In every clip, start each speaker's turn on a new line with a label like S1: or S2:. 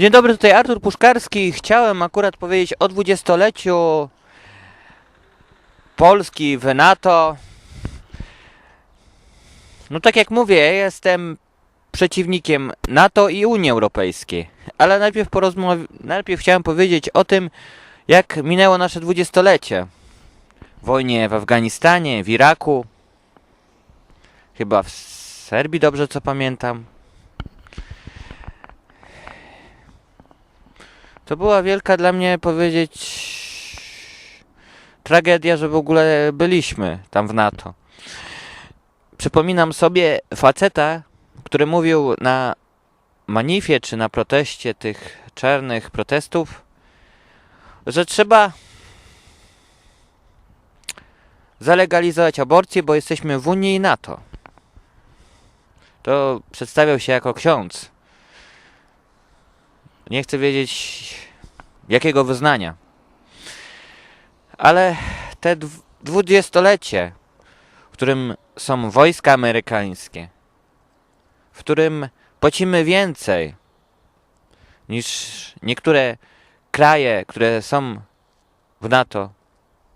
S1: Dzień dobry, tutaj Artur Puszkarski. Chciałem akurat powiedzieć o dwudziestoleciu Polski w NATO. No tak jak mówię, jestem przeciwnikiem NATO i Unii Europejskiej. Ale najpierw, najpierw chciałem powiedzieć o tym, jak minęło nasze dwudziestolecie. Wojnie w Afganistanie, w Iraku, chyba w Serbii, dobrze co pamiętam. To była wielka dla mnie powiedzieć tragedia, że w ogóle byliśmy tam w NATO. Przypominam sobie faceta, który mówił na manifie czy na proteście tych czarnych protestów, że trzeba zalegalizować aborcję, bo jesteśmy w Unii i NATO. To przedstawiał się jako ksiądz. Nie chcę wiedzieć jakiego wyznania. Ale te dw- dwudziestolecie, w którym są wojska amerykańskie, w którym płacimy więcej niż niektóre kraje, które są w NATO,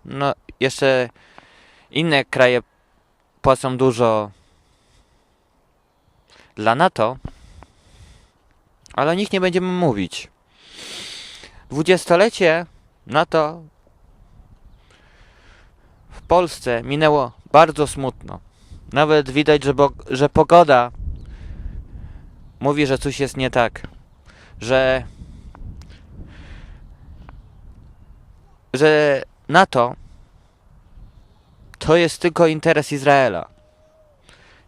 S1: no jeszcze inne kraje płacą dużo dla NATO, ale o nich nie będziemy mówić. Dwudziestolecie NATO w Polsce minęło bardzo smutno. Nawet widać, że, że pogoda mówi, że coś jest nie tak. Że, że NATO to jest tylko interes Izraela.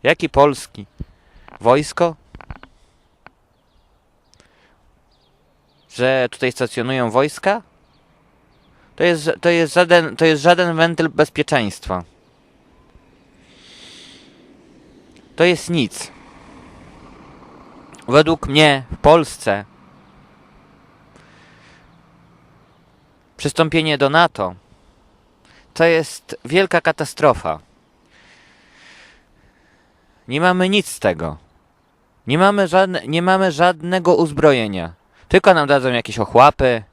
S1: Jaki Polski? Wojsko? Że tutaj stacjonują wojska, to jest, to jest, żaden, to jest żaden wentyl bezpieczeństwa. To jest nic. Według mnie w Polsce przystąpienie do NATO to jest wielka katastrofa. Nie mamy nic z tego. Nie mamy, żadne, nie mamy żadnego uzbrojenia. Tylko nam dadzą jakieś ochłapy,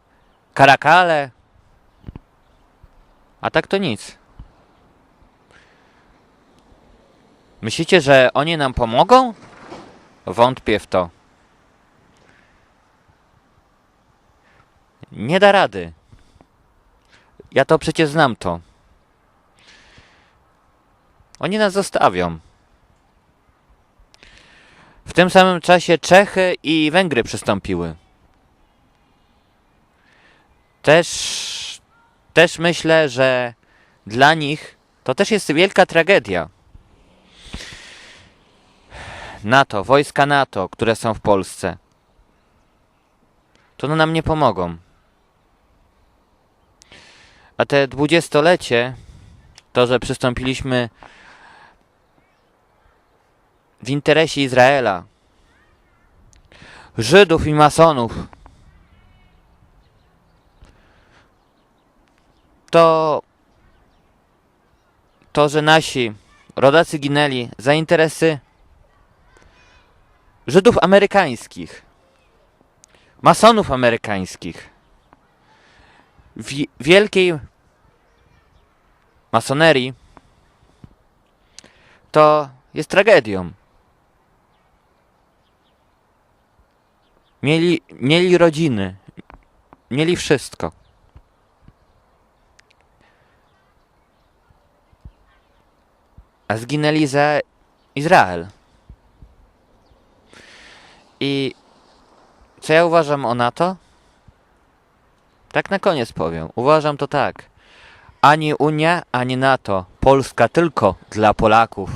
S1: karakale. A tak to nic. Myślicie, że oni nam pomogą? Wątpię w to. Nie da rady. Ja to przecież znam to. Oni nas zostawią. W tym samym czasie Czechy i Węgry przystąpiły też, też myślę, że dla nich to też jest wielka tragedia. NATO, wojska NATO, które są w Polsce, to nam nie pomogą. A te dwudziestolecie, to, że przystąpiliśmy w interesie Izraela, Żydów i masonów, to to, że nasi rodacy ginęli za interesy Żydów amerykańskich, masonów amerykańskich, wi- wielkiej masonerii, to jest tragedią. Mieli, mieli rodziny, mieli wszystko. A zginęli za Izrael. I co ja uważam o NATO? Tak na koniec powiem. Uważam to tak. Ani Unia, ani NATO. Polska tylko dla Polaków.